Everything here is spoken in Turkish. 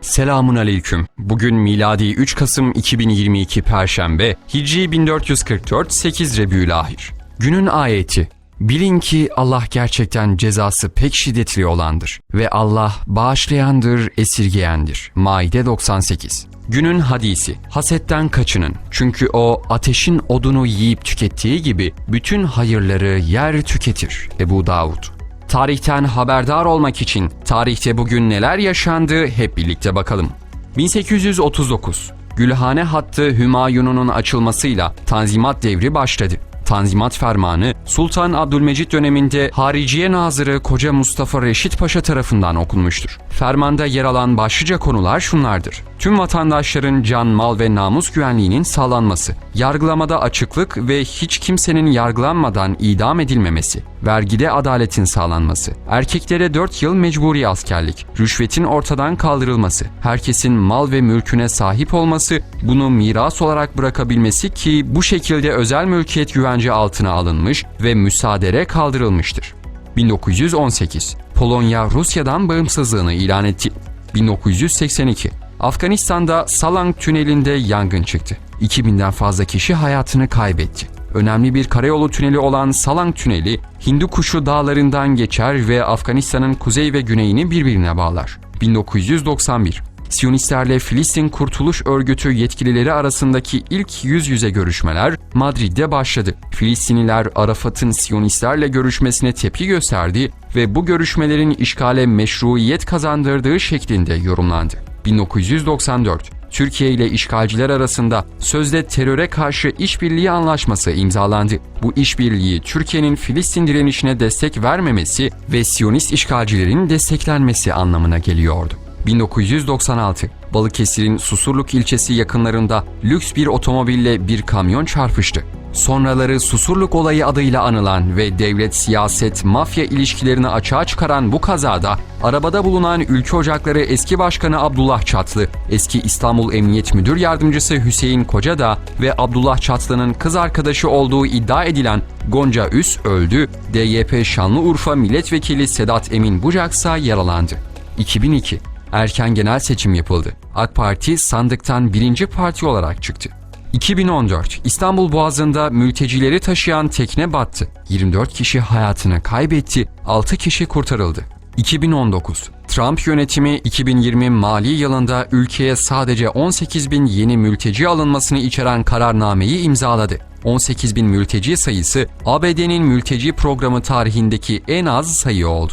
Selamun aleyküm. Bugün miladi 3 Kasım 2022 Perşembe, Hicri 1444 8 Rebiülahir. Günün ayeti. Bilin ki Allah gerçekten cezası pek şiddetli olandır ve Allah bağışlayandır, esirgeyendir. Maide 98. Günün hadisi. Hasetten kaçının. Çünkü o ateşin odunu yiyip tükettiği gibi bütün hayırları yer tüketir. Ebu Davud. Tarihten haberdar olmak için tarihte bugün neler yaşandı hep birlikte bakalım. 1839 Gülhane hattı Hümayun'un açılmasıyla Tanzimat devri başladı. Tanzimat Fermanı Sultan Abdülmecit döneminde Hariciye Nazırı Koca Mustafa Reşit Paşa tarafından okunmuştur. Fermanda yer alan başlıca konular şunlardır. Tüm vatandaşların can, mal ve namus güvenliğinin sağlanması, yargılamada açıklık ve hiç kimsenin yargılanmadan idam edilmemesi, vergide adaletin sağlanması, erkeklere 4 yıl mecburi askerlik, rüşvetin ortadan kaldırılması, herkesin mal ve mülküne sahip olması, bunu miras olarak bırakabilmesi ki bu şekilde özel mülkiyet güvence altına alınmış ve müsaadere kaldırılmıştır. 1918 Polonya Rusya'dan bağımsızlığını ilan etti. 1982 Afganistan'da Salang Tüneli'nde yangın çıktı. 2000'den fazla kişi hayatını kaybetti. Önemli bir karayolu tüneli olan Salang Tüneli, Hindu Kuşu dağlarından geçer ve Afganistan'ın kuzey ve güneyini birbirine bağlar. 1991 Siyonistlerle Filistin Kurtuluş Örgütü yetkilileri arasındaki ilk yüz yüze görüşmeler Madrid'de başladı. Filistinliler Arafat'ın Siyonistlerle görüşmesine tepki gösterdi ve bu görüşmelerin işgale meşruiyet kazandırdığı şeklinde yorumlandı. 1994 Türkiye ile işgalciler arasında sözde teröre karşı işbirliği anlaşması imzalandı. Bu işbirliği Türkiye'nin Filistin direnişine destek vermemesi ve Siyonist işgalcilerin desteklenmesi anlamına geliyordu. 1996 Balıkesir'in Susurluk ilçesi yakınlarında lüks bir otomobille bir kamyon çarpıştı. Sonraları Susurluk olayı adıyla anılan ve devlet siyaset mafya ilişkilerini açığa çıkaran bu kazada arabada bulunan Ülke Ocakları eski başkanı Abdullah Çatlı, eski İstanbul Emniyet Müdür Yardımcısı Hüseyin Kocadağ ve Abdullah Çatlı'nın kız arkadaşı olduğu iddia edilen Gonca Üs öldü, DYP Şanlıurfa Milletvekili Sedat Emin Bucaksa yaralandı. 2002 erken genel seçim yapıldı. AK Parti sandıktan birinci parti olarak çıktı. 2014 İstanbul Boğazı'nda mültecileri taşıyan tekne battı. 24 kişi hayatını kaybetti, 6 kişi kurtarıldı. 2019 Trump yönetimi 2020 mali yılında ülkeye sadece 18 bin yeni mülteci alınmasını içeren kararnameyi imzaladı. 18 bin mülteci sayısı ABD'nin mülteci programı tarihindeki en az sayı oldu.